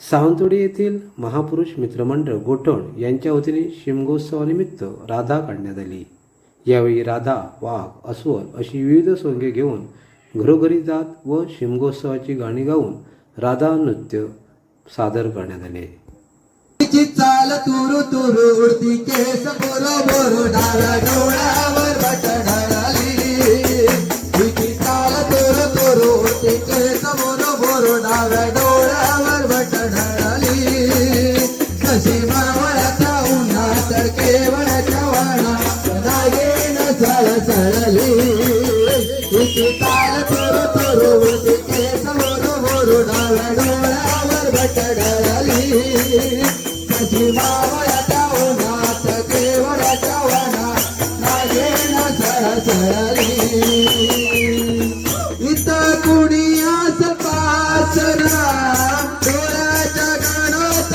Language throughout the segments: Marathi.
सावंतवाडी येथील महापुरुष मित्रमंडळ गोठण यांच्या वतीने शिमगोत्सवानिमित्त राधा काढण्यात आली. यावेळी राधा वाघ अस्वल अशी विविध सोंगे घेऊन घरोघरी जात व शिमगोत्सवाची गाणी गाऊन राधा नृत्य सादर करण्यात आले. तिची चाल तुरु तुरु उडती केस बरोबर डाव्या डोळ्यावर बट डोळ्यावर बट ढळाली मावळ्याच्या उन्हात केवळ्याच्या वनात नागेन सळसळली इथं कुणी आस डोळ्याच्या गणत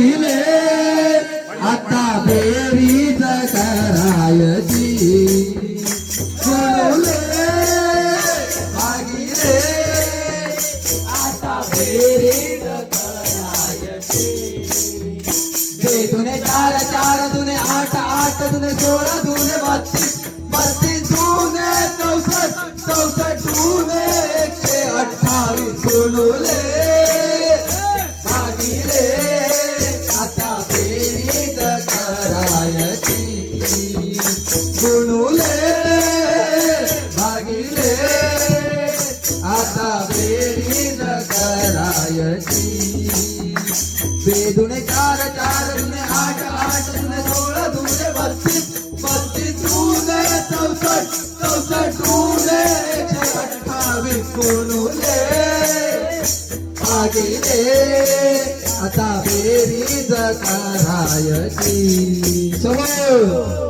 दिले आता बेरीज करायची गुणुले भागिले आता बेरीज करायची दुने चार चार दुने आठ आठ दुने सोळा दुने बत्तीस बत्तीस दुने चौसष्ट चौसष्ट दुने एकशे अठ्ठावीस गुणुले गुणुले भागिले. आता बेरीज करायची बेदुने चार चार दुने आठ आठ दुने सोळा दुने बत्तीस बत्तीस दुने चौसष्ट चौसष्ट दुने एकशे अठ्ठावीस गुणुले भागिले आता फेरी करायची समोर